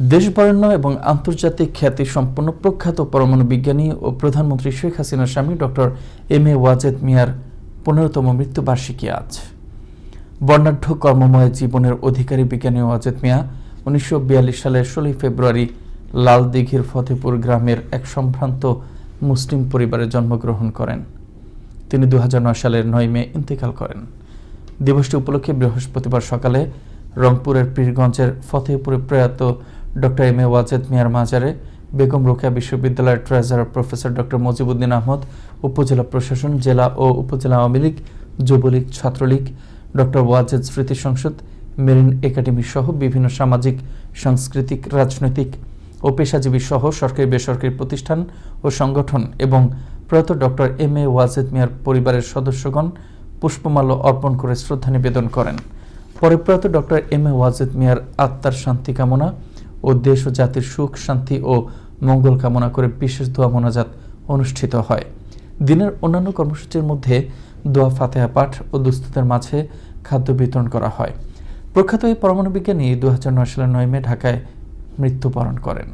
দেশবরেণ্য এবং আন্তর্জাতিক খ্যাতি সম্পন্ন প্রখ্যাত পরমাণু বিজ্ঞানী ও প্রধানমন্ত্রী শেখ হাসিনার স্বামী ডক্টর এম এ ওয়াজেদ মিয়ার পনেরোতম মৃত্যুবার্ষিকী আজ। বর্ণাঢ্য কর্মময় জীবনের অধিকারী বিজ্ঞানী ওয়াজেদ মিয়া উনিশশো বিয়াল্লিশ সালের ষোলোই ফেব্রুয়ারি লাল দিঘির ফতেপুর গ্রামের এক সম্ভ্রান্ত মুসলিম পরিবারে জন্মগ্রহণ করেন। তিনি দু হাজার নয় সালের নয় মে ইন্তেকাল করেন। দিবসটি উপলক্ষে বৃহস্পতিবার সকালে রংপুরের পীরগঞ্জের ফতেহপুরে প্রয়াত ডক্টর এম এ ওয়াজেদ মিয়ার মাজারে বেগম রোকেয়া বিশ্ববিদ্যালয়ের treasurer professor doctor Mojibuddin Ahmed উপজেলা প্রশাসন জেলা ও উপজেলা আওয়ামী লীগ যুবলীগ ছাত্রলীগ ডক্টর ওয়াজেদ স্মৃতি সংসদ মেরিন একাডেমি সহ বিভিন্ন সামাজিক, সাংস্কৃতিক, রাজনৈতিক ও পেশাজীবী সহ সরকারি, বেসরকারি প্রতিষ্ঠান ও সংগঠন এবং প্রয়াত ডক্টর এম এ ওয়াজেদ মিয়ার পরিবারের সদস্যগণ পুষ্পমাল্য অর্পণ করে শ্রদ্ধা নিবেদন করেন। পরে প্রয়াত ডক্টর এম এ ওয়াজেদ মিয়ার আত্মার শান্তি কামনা ও দেশ ও জাতির সুখ, শান্তি ও মঙ্গল কামনা করে বিশেষ দোয়া মোনাজাত অনুষ্ঠিত হয়। দিনের অন্যান্য কর্মসূচির মধ্যে দোয়া, ফাতেহা পাঠ ও দুস্থদের মাঝে খাদ্য বিতরণ করা হয়। প্রখ্যাত এই পরমাণু বিজ্ঞানী দু হাজার নয় সালের নয় মে ঢাকায় মৃত্যুবরণ করেন।